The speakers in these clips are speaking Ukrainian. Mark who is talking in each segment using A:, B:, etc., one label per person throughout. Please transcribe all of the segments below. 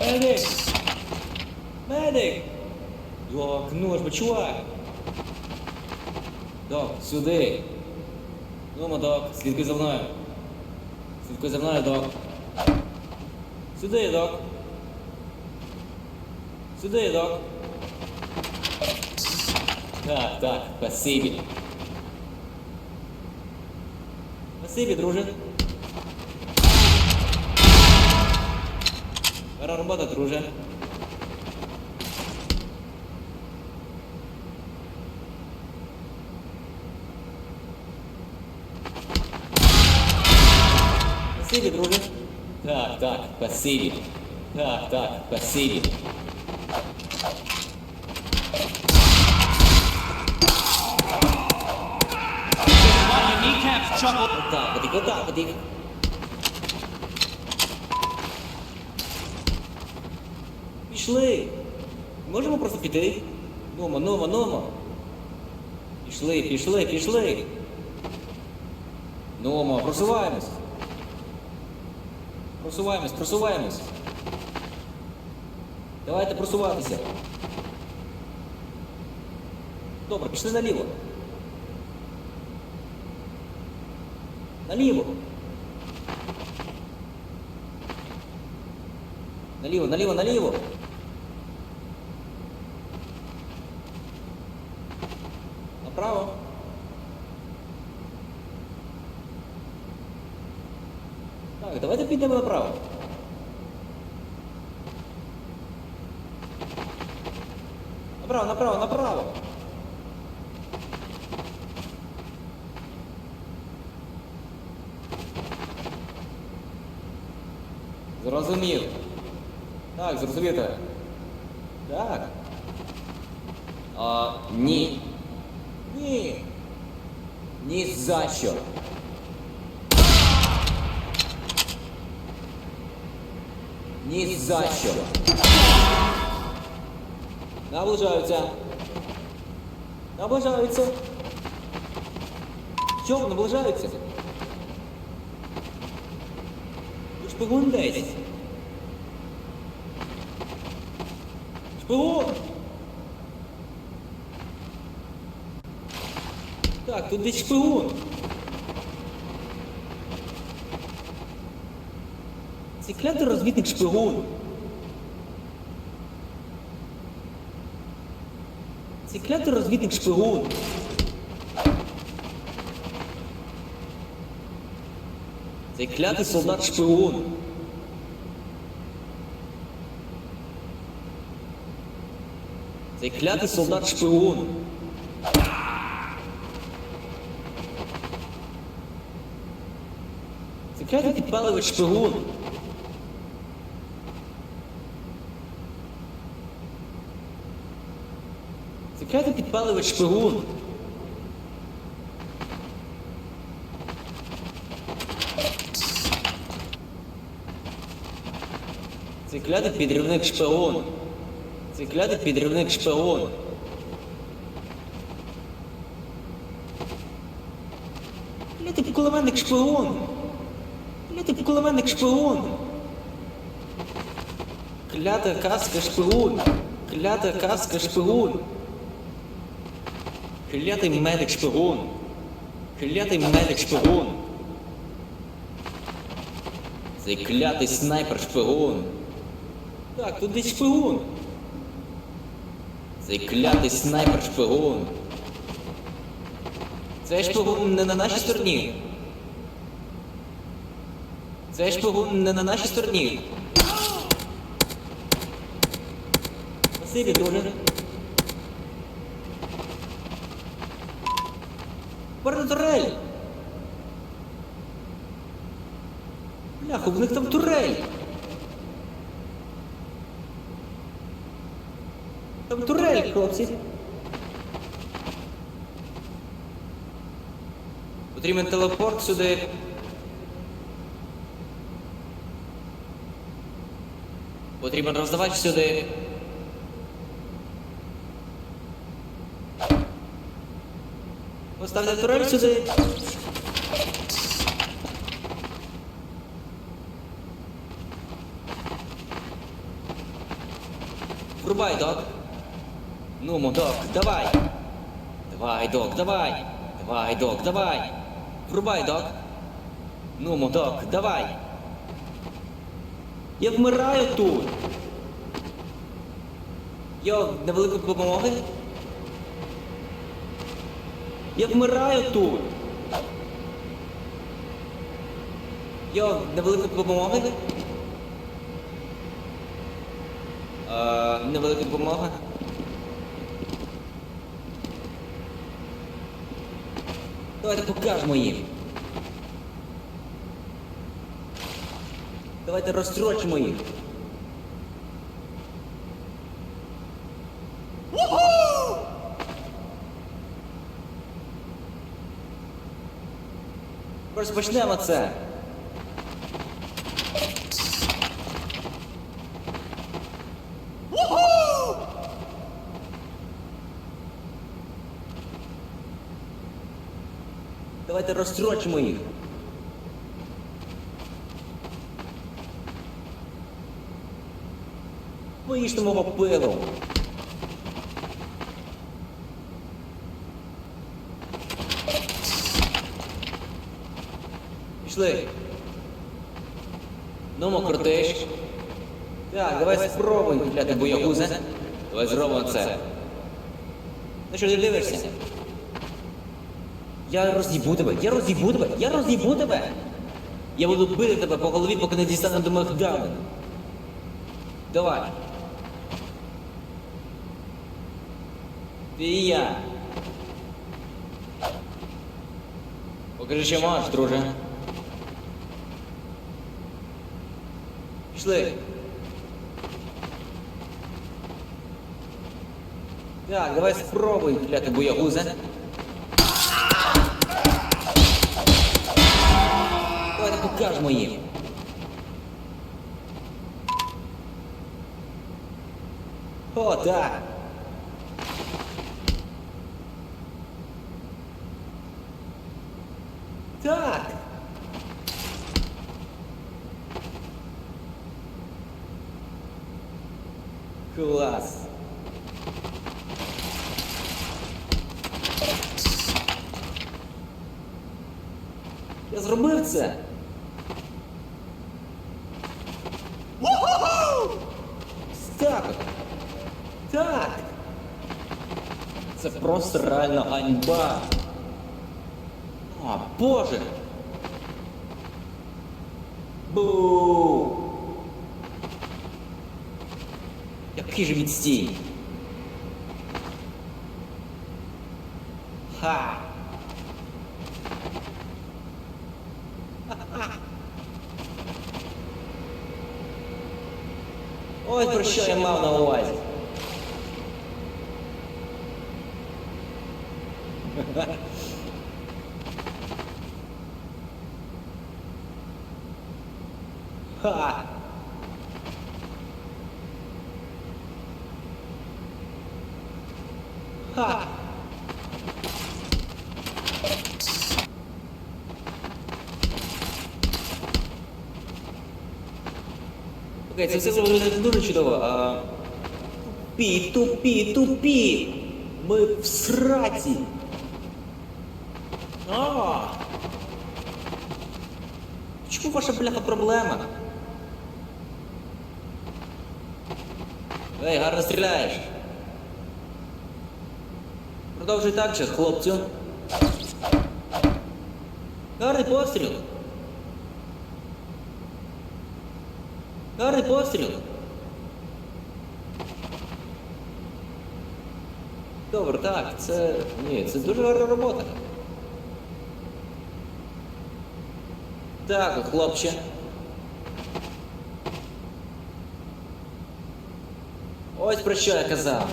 A: Медик! Медик! Док, ну ж бо чувак! Док, сюди! Ну, док, слідкуй за мною. Слідкуй за мною, док. Сюди, док. Сюди, док. Так, так, спасибі. Спасибі, друже. Гара робота, друже. Спасибі, друже. Так, так, спасибі. Так, так, спасибі.
B: On your kneecaps, Chuckle.
A: Пішли. Можемо просто піти. Нумо, нумо, нумо. Пішли, пішли, пішли. Нумо, просуваємось. Просуваємось, просуваємось. Давайте просуватися. Добре, пішли наліво. Наліво. Наліво, наліво, наліво. давайте підемо направо. Направо, направо, направо. Зрозумів. Так, зрозумів так. Так. А, ні. Ні. Ні за що. Ні за що. Наближаються. Наближаються. Що, наближаються? Шпигун десь. Шпигун! Так, тут десь шпигун. Цей клятий розвідник шпигун. Цей клятий розвідник шпигун. Цей клятий солдат шпигун. Цей клятий солдат шпигун. Цей клятий підпаливач шпигун. Цей клятий підпаливач шпигун. Цей клятий підрівник шпигун. Цей клятий підрівник шпигун. Клятий кулеменник шпигун. Клятий кулеменник шпигун. Клята каска шпигун. Клята каска шпигун. Клятий медик шпигун. Клятий медик шпигун. Цей клятий снайпер шпигун. Так, десь шпигун. Цей клятий снайпер шпигун. Цей шпигун не на нашій стороні. Цей шпигун не на нашій стороні. Спасибі, друже. Перед турель! Бляха, в них там турель! Там турель, хлопці. Потрібен телепорт сюди. Потрібен роздавач сюди. Поставте турель сюди. Врубай, док. Ну, док, давай. Давай, док, давай. Давай, док, давай. Врубай, док. Ну, док, давай. Я вмираю тут. Йо, невеликої допомоги. Я вмираю тут. Йо, невеликої допомоги. Е, невелика допомога. Давайте покажемо їм. Давайте розстрочимо їх. Розпочнемо це. Давайте розстрочимо їх. Поїжте мого пилу. Пішли. Ну, крутиш. Так, давай спробуй, купляти боягузе. Давай зробимо це. Ну що ти дивишся? Я роз'їбу тебе, я роз'їбу тебе, я роз'їбу тебе. Я буду бити тебе по голові, поки не дістану до моїх давин. Давай. Ти і я. Покажи, що можеш, друже. Пішли. Так, давай спробуй, кляти боягузе. Давайте покажемо їм. О, так. Так. Клас. Я зробив це. Так. Так. Це просто реально ганьба. О, Боже. Бу. Який же відстій. Ха. Ось про що я мав на увазі. Ха! Ха! Окей, це все виглядає дуже чудово. А... Тупі, тупі, тупі! Ми в сраці! А! Чому ваша бляха проблема? Ей, гарно стріляєш. Продовжуй так же, хлопцю. Гарний постріл. Гарний постріл. Добре, так, це. Ні, це дуже гарна робота. Так, хлопче. Ось про що я казав.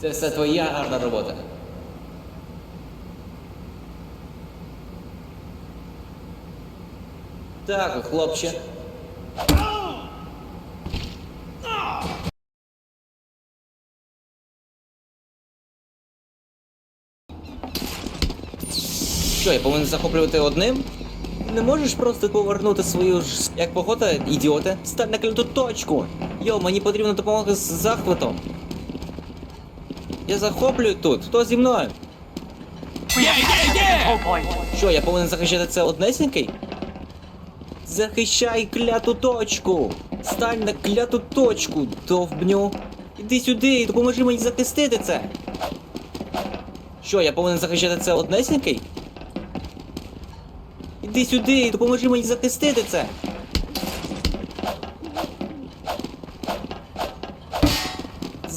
A: Це все твоя гарна робота. Так, хлопче. Що, я повинен захоплювати одним? Не можеш просто повернути свою ж як погода, ідіоте? Стань на кляту точку. Йо, мені потрібна допомога з захватом. Я захоплюю тут. Хто зі мною?
B: Yeah, yeah, yeah!
A: Що, я повинен захищати це однесінький? Захищай кляту точку! Стань на кляту точку, довбню! Іди сюди і допоможи мені захистити це! Що, я повинен захищати це однесінький? Іди сюди і допоможи мені захистити це!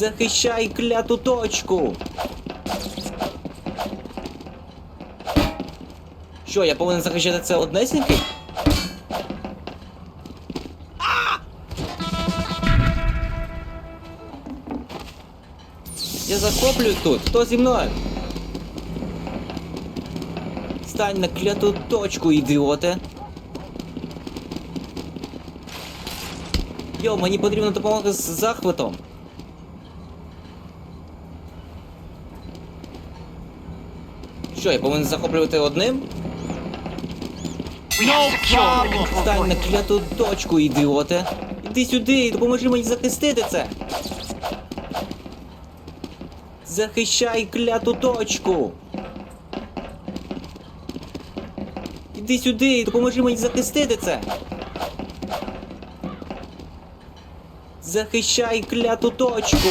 A: Захищай кляту точку! Що, я повинен захищати це однесінький? Я захоплюю тут. Хто зі мною? Стань на кляту точку, ідіоте. Йо, мені потрібна допомога з захватом. Що, я повинен захоплювати одним? Стань на кляту точку, ідіоте. Іди сюди і допоможи мені захистити це. Захищай кляту точку. Іди сюди і допоможи мені захистити це. Захищай кляту точку.